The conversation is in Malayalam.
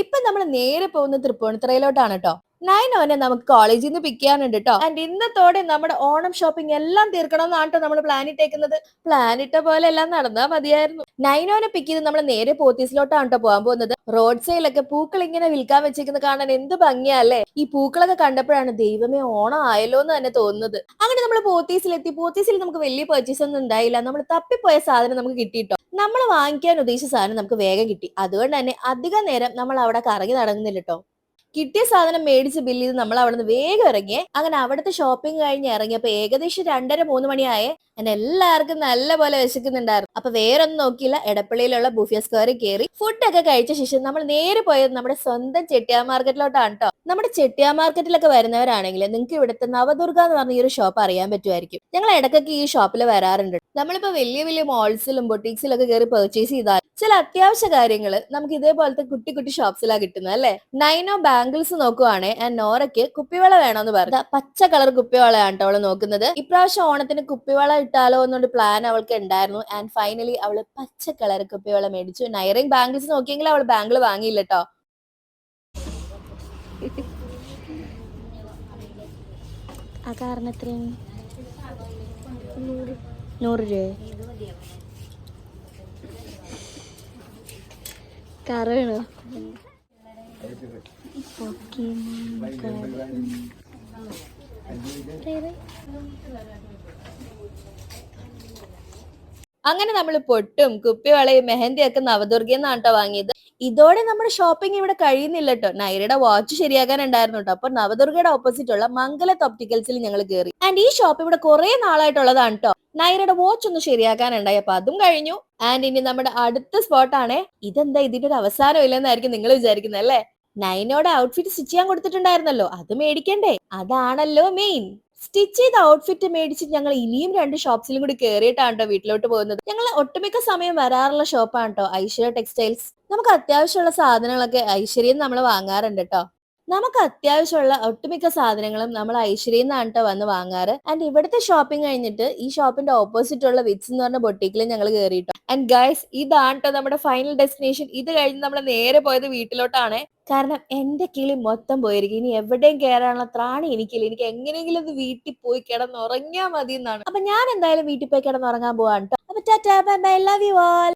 ഇപ്പൊ നമ്മൾ നേരെ പോകുന്ന തൃപ്പൂണിത്തറയിലോട്ടാണ് കേട്ടോ നയനോനെ നമുക്ക് കോളേജിൽ നിന്ന് പിക്ക് ചെയ്യാനുണ്ട് കേട്ടോ ആൻഡ് ഇന്നത്തോടെ നമ്മുടെ ഓണം ഷോപ്പിംഗ് എല്ലാം തീർക്കണം എന്നാണ് കേട്ടോ നമ്മൾ പ്ലാൻ ഇട്ട പോലെ എല്ലാം നടന്നാ മതിയായിരുന്നു. നൈനോനെ പിക്ക് ചെയ്ത് നമ്മൾ നേരെ പോത്തീസിലോട്ടാണ് കേട്ടോ പോകാൻ പോകുന്നത്. റോഡ് സൈഡിലൊക്കെ പൂക്കൾ ഇങ്ങനെ വിൽക്കാൻ വെച്ചിരിക്കുന്ന കാണാൻ എന്ത് ഭംഗിയല്ലേ ഈ പൂക്കളൊക്കെ കണ്ടപ്പോഴാണ് ദൈവമേ ഓണം ആയല്ലോ എന്ന് തന്നെ തോന്നുന്നത്. അങ്ങനെ നമ്മൾ പോത്തീസിലെത്തി. പോത്തീസിൽ നമുക്ക് വലിയ പർച്ചേസ് ഒന്നും ഉണ്ടായില്ല. നമ്മൾ തപ്പിപ്പോയ സാധനം നമുക്ക് കിട്ടിയിട്ടോ. നമ്മൾ വാങ്ങിക്കാൻ ഉദ്ദേശിച്ച സാധനം നമുക്ക് വേഗം കിട്ടി. അതുകൊണ്ട് തന്നെ അധിക നേരം നമ്മൾ അവിടെ കറങ്ങി നടങ്ങുന്നില്ല കേട്ടോ കിട്ടിയ സാധനം മേടിച്ച് ബില്ല് ചെയ്ത് നമ്മൾ അവിടെ നിന്ന് വേഗം ഇറങ്ങിയേ അങ്ങനെ അവിടുത്തെ ഷോപ്പിംഗ് കഴിഞ്ഞ് ഇറങ്ങിയപ്പോ ഏകദേശം രണ്ടര മൂന്ന് മണിയായേ അങ്ങനെ എല്ലാവർക്കും നല്ല പോലെ വിശക്കുന്നുണ്ടായിരുന്നു. അപ്പൊ വേറൊന്നും നോക്കിയില്ല. എടപ്പള്ളിയിലുള്ള ബുഫിയ സ്ക്വയറിൽ കയറി ഫുഡൊക്കെ കഴിച്ച ശേഷം നമ്മൾ നേരെ പോയത് നമ്മുടെ സ്വന്തം ചെട്ടിയാ മാർക്കറ്റിലോട്ടാണ് കേട്ടോ നമ്മുടെ ചെട്ടിയാ മാർക്കറ്റിലൊക്കെ വരുന്നവരാണെങ്കിൽ നിങ്ങൾക്ക് ഇവിടുത്തെ നവദുർഗ എന്ന് പറഞ്ഞ ഈ ഒരു ഷോപ്പ് അറിയാൻ പറ്റുമായിരിക്കും. ഞങ്ങൾ ഇടയ്ക്കൊക്കെ ഈ ഷോപ്പിൽ വരാറുണ്ട്. നമ്മളിപ്പോ വലിയ വലിയ മോൾസിലും ബൊട്ടീക്സിലും ഒക്കെ കയറി പെർച്ചേസ് ചെയ്താൽ ചില അത്യാവശ്യ കാര്യങ്ങൾ നമുക്ക് ഇതേപോലത്തെ കുട്ടി കുട്ടി ഷോപ്സിലാ കിട്ടുന്നത് അല്ലെ? നൈനോ ബാംഗിൾസ് നോക്കുവാണെ ആൻഡ് നോറയ്ക്ക് കുപ്പിവള വേണമെന്ന് പറഞ്ഞു. പച്ച കളർ കുപ്പിവളയാണ് കേട്ടോ അവൾ നോക്കുന്നത്. ഇപ്രാവശ്യം ഓണത്തിന് കുപ്പിവള ഇട്ടാലോ എന്നൊരു പ്ലാൻ അവൾക്ക് ഉണ്ടായിരുന്നു. ആൻഡ് ഫൈനലി അവൾ പച്ച കളർ കുപ്പിവള മേടിച്ചു. നൈറിങ് ബാംഗിൾസ് നോക്കിയെങ്കിൽ അവൾ ബാംഗിൾ വാങ്ങിയില്ല കേട്ടോ ആ കാരണത്തിന്? നൂറ്. രൂപ കാറ് വേണോ? അങ്ങനെ നമ്മൾ പൊട്ടും കുപ്പിവളയും മെഹന്തിയൊക്കെ നവദുർഗയെന്നാണ് കേട്ടോ വാങ്ങിയത്. ഇതോടെ നമ്മുടെ ഷോപ്പിംഗ് ഇവിടെ കഴിയുന്നില്ല കേട്ടോ നൈരയുടെ വാച്ച് ശരിയാക്കാനുണ്ടായിരുന്നു കേട്ടോ അപ്പൊ നവദുർഗയുടെ ഓപ്പോസിറ്റ് ഉള്ള മംഗലത്ത് ഒപ്റ്റിക്കൽസിൽ ഞങ്ങൾ കയറി ആൻഡ് ഈ ഷോപ്പ് ഇവിടെ കുറെ നാളായിട്ടുള്ളതാണ് കേട്ടോ നൈരയുടെ വാച്ച് ഒന്ന് ശരിയാക്കാനുണ്ടായി അപ്പൊ അതും കഴിഞ്ഞു. ആൻഡ് ഇനി നമ്മുടെ അടുത്ത സ്പോട്ടാണ് ഇതെന്താ ഇതിന്റെ ഒരു അവസാനം ഇല്ലെന്നായിരിക്കും നിങ്ങൾ വിചാരിക്കുന്നത് അല്ലേ? നൈനോടെ ഔട്ട്ഫിറ്റ് സ്റ്റിച്ച് ചെയ്യാൻ കൊടുത്തിട്ടുണ്ടായിരുന്നല്ലോ. അത് മേടിക്കണ്ടേ? അതാണല്ലോ മെയിൻ സ്റ്റിച്ച് ചെയ്ത ഔട്ട്ഫിറ്റ് മേടിച്ച് ഞങ്ങൾ ഇനിയും രണ്ട് ഷോപ്സിലും കൂടി കയറിയിട്ടാണ് വീട്ടിലോട്ട് പോകുന്നത്. ഞങ്ങൾ ഒട്ടുമിക്ക സമയം വരാറുള്ള ഷോപ്പാണ് കേട്ടോ ഐശ്വര്യ ടെക്സ്റ്റൈൽസ് നമുക്ക് അത്യാവശ്യമുള്ള സാധനങ്ങളൊക്കെ ഐശ്വര്യം നമ്മൾ വാങ്ങാറുണ്ട് കേട്ടോ നമുക്ക് അത്യാവശ്യമുള്ള ഒട്ടുമിക്ക സാധനങ്ങളും നമ്മൾ ഐശ്വര്യം നിന്നാണ് വന്ന് വാങ്ങാറ്. ആൻഡ് ഇവിടുത്തെ ഷോപ്പിംഗ് കഴിഞ്ഞിട്ട് ഈ ഷോപ്പിന്റെ ഓപ്പോസിറ്റ് ഉള്ള വിറ്റ്സ് എന്ന് പറഞ്ഞ ബൊട്ടിക്കിൽ ഞങ്ങൾ കയറിയിട്ടോ ആൻഡ് ഗൈസ് ഇതാണ് നമ്മുടെ ഫൈനൽ ഡെസ്റ്റിനേഷൻ ഇത് കഴിഞ്ഞ് നമ്മൾ നേരെ പോയത് വീട്ടിലോട്ടാണ്. കാരണം എന്റെ കിളി മൊത്തം പോയിരിക്കും. ഇനി എവിടെയും കയറാനുള്ള ത്രാണി എനിക്കില്ല. എനിക്ക് എങ്ങനെയെങ്കിലും വീട്ടിൽ പോയി കിടന്നുറങ്ങിയാൽ മതി എന്നാണ് അപ്പൊ ഞാൻ എന്തായാലും വീട്ടിൽ പോയി കിടന്നുറങ്ങാൻ പോവാണ് അപ്പൊ tata bye bye. Love you all